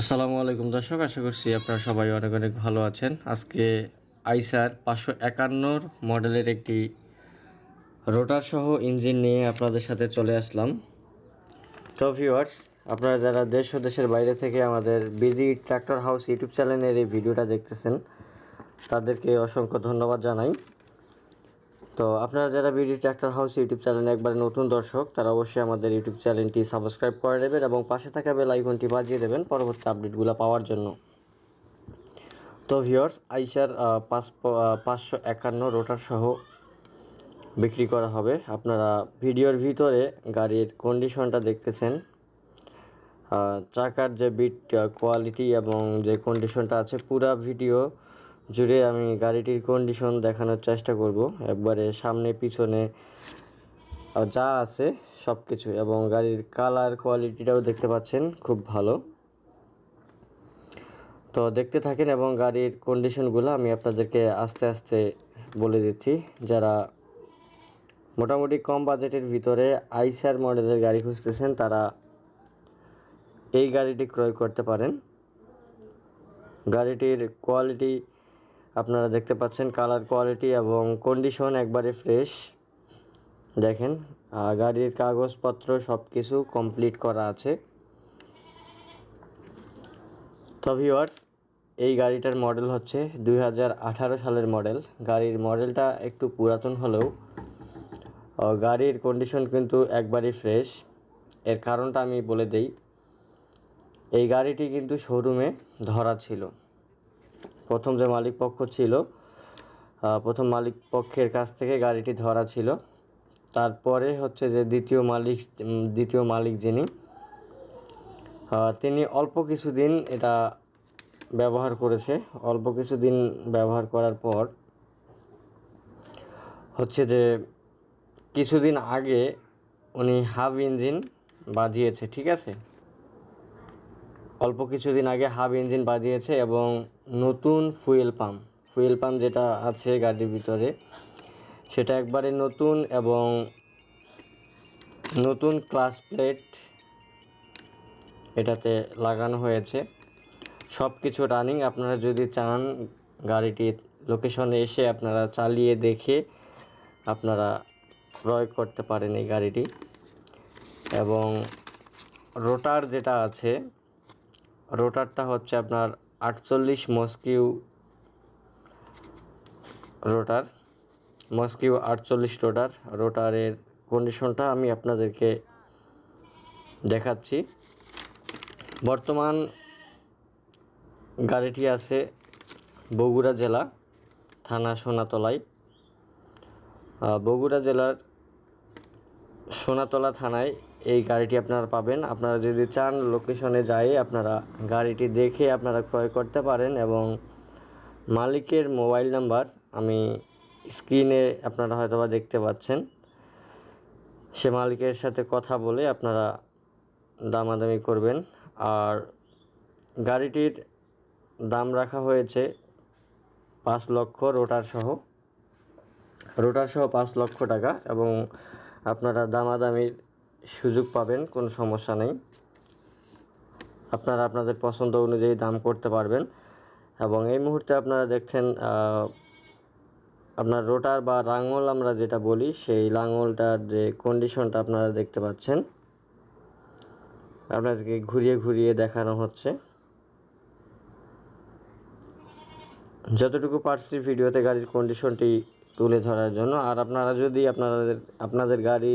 আসসালামু আলাইকুম দর্শক, আশা করছি আপনারা সবাই অনেক অনেক ভালো আছেন। আজকে আইসার পাঁচশো একান্নর মডেলের একটি রোটার সহ ইঞ্জিন নিয়ে আপনাদের সাথে চলে আসলাম। তো ভিউয়ার্স আপনারা যারা দেশ ও দেশের বাইরে থেকে আমাদের বিডি ট্র্যাক্টর হাউস ইউটিউব চ্যানেলের এই ভিডিওটা দেখতেছেন, তাদেরকে অসংখ্য ধন্যবাদ জানাই। তো আপনারা যারা বিডি ট্র্যাক্টর হাউস ইউটিউব চ্যানেলে একবারে নতুন দর্শক, তারা অবশ্যই আমাদের ইউটিউব চ্যানেলটি সাবস্ক্রাইব করে নেবেন এবং পাশে থাকা বেল আইকনটি বাজিয়ে দেবেন পরবর্তী আপডেটগুলো পাওয়ার জন্য। তো ভিউয়ার্স, আইসার পাঁচ পাঁচশো একান্ন রোটার সহ বিক্রি করা হবে। আপনারা ভিডিওর ভিতরে গাড়ির কন্ডিশনটা দেখতেছেন। চাকার যে বিট কোয়ালিটি এবং যে কন্ডিশনটা আছে, পুরা ভিডিও জুড়ে আমি গাড়িটির কন্ডিশন দেখানোর চেষ্টা করব। একবারে সামনে, পিছনে যা আছে সব কিছু এবং গাড়ির কালার কোয়ালিটিটাও দেখতে পাচ্ছেন, খুব ভালো। তো দেখতে থাকেন এবং গাড়ির কন্ডিশনগুলো আমি আপনাদেরকে আস্তে আস্তে বলে দিচ্ছি। যারা মোটামুটি কম বাজেটের ভিতরে আইসার মডেলের গাড়ি খুঁজতেছেন, তারা এই গাড়িটি ক্রয় করতে পারেন। গাড়িটির কোয়ালিটি আপনারা দেখতে পাচ্ছেন কালার কোয়ালিটি এবং কন্ডিশন একবারে ফ্রেশ। দেখেন গাড়ির কাগজপত্র সব কিছু কমপ্লিট করা আছে। তো ভিওয়ার্স এই গাড়িটার মডেল হচ্ছে দু হাজার আঠারো সালের মডেল। গাড়ির মডেলটা একটু পুরাতন হলেও গাড়ির কন্ডিশন কিন্তু একবারই ফ্রেশ। এর কারণটা আমি বলে দেই, এই গাড়িটি কিন্তু শোরুমে ধরা ছিল। প্রথম যে মালিক পক্ষ ছিল প্রথম মালিক পক্ষের কাছ থেকে গাড়িটি ধরা ছিল। তারপরে হচ্ছে যে দ্বিতীয় মালিক দ্বিতীয় মালিক যিনি তিনি অল্প কিছুদিন এটা ব্যবহার করেছে। অল্প কিছুদিন ব্যবহার করার পর হচ্ছে যে কিছুদিন আগে উনি হাফ ইঞ্জিন বাঁধিয়েছে, ঠিক আছে? অল্প কিছুদিন আগে হাব ইঞ্জিন বাজিয়েছে এবং নতুন ফুয়েল পাম্প। ফুয়েল পাম্প যেটা আছে গাড়ির ভিতরে, সেটা একবারে নতুন এবং নতুন ক্লাস প্লেট এটাতে লাগানো হয়েছে। সব কিছু রানিং, আপনারা যদি চান গাড়িটি লোকেশনে এসে আপনারা চালিয়ে দেখে আপনারা ক্রয় করতে পারেন এই গাড়িটি। এবং রোটার যেটা আছে রোটারটা হচ্ছে আপনার আটচল্লিশ মস্কিউ রোটার, মস্কিউ আটচল্লিশ রোটার। রোটারের কন্ডিশনটা আমি আপনাদেরকে দেখাচ্ছি। বর্তমান গাড়িটি আছে বগুড়া জেলা, থানা সোনাতলায়। বগুড়া জেলার সোনাতলা থানায় এই গাড়িটি আপনারা পাবেন। আপনারা যদি চান লোকেশনে যাই, আপনারা গাড়িটি দেখে আপনারা ক্রয় করতে পারেন এবং মালিকের মোবাইল নাম্বার আমি স্ক্রিনে আপনারা হয়তোবা দেখতে পাচ্ছেন। সে মালিকের সাথে কথা বলে আপনারা দামাদামি করবেন। আর গাড়িটির দাম রাখা হয়েছে পাঁচ লক্ষ রোটার সহ। রোটার সহ পাঁচ লক্ষ টাকা এবং আপনারা দামাদামির সুযোগ পাবেন, কোনো সমস্যা নেই। আপনারা আপনাদের পছন্দ অনুযায়ী দাম করতে পারবেন এবং এই মুহূর্তে আপনারা দেখছেন আপনার রোটার বা লাঙল আমরা যেটা বলি, সেই লাঙলটার যে কন্ডিশনটা আপনারা দেখতে পাচ্ছেন। আপনাদেরকে ঘুরিয়ে ঘুরিয়ে দেখানো হচ্ছে। যতটুকু পারছি ভিডিওতে গাড়ির কন্ডিশনটি তুলে ধরার জন্য। আর আপনারা যদি আপনাদের আপনাদের গাড়ি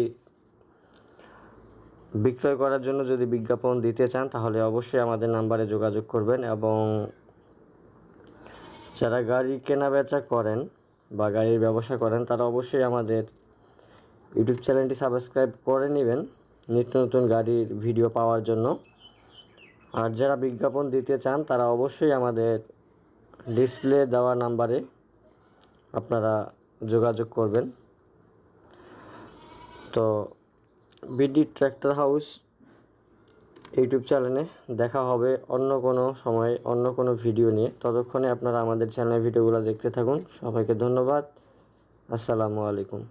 বিক্রয় করার জন্য যদি বিজ্ঞাপন দিতে চান, তাহলে অবশ্যই আমাদের নাম্বারে যোগাযোগ করবেন এবং যারা গাড়ি কেনা বেচা করেন বা গাড়ির ব্যবসা করেন, তারা অবশ্যই আমাদের ইউটিউব চ্যানেলটি সাবস্ক্রাইব করে নেবেন নিত্য নতুন গাড়ির ভিডিও পাওয়ার জন্য। আর যারা বিজ্ঞাপন দিতে চান, তারা অবশ্যই আমাদের ডিসপ্লে দেওয়া নাম্বারে আপনারা যোগাযোগ করবেন। তো বিডি ট্র্যাক্টর হাউস ইউটিউব চ্যানেলে দেখা হবে অন্য কোনো সময়, অন্য কোনো ভিডিও নিয়ে। ততক্ষণে আপনারা আমাদের চ্যানেলের ভিডিওগুলো দেখতে থাকুন। সবাইকে ধন্যবাদ। আসসালামু আলাইকুম।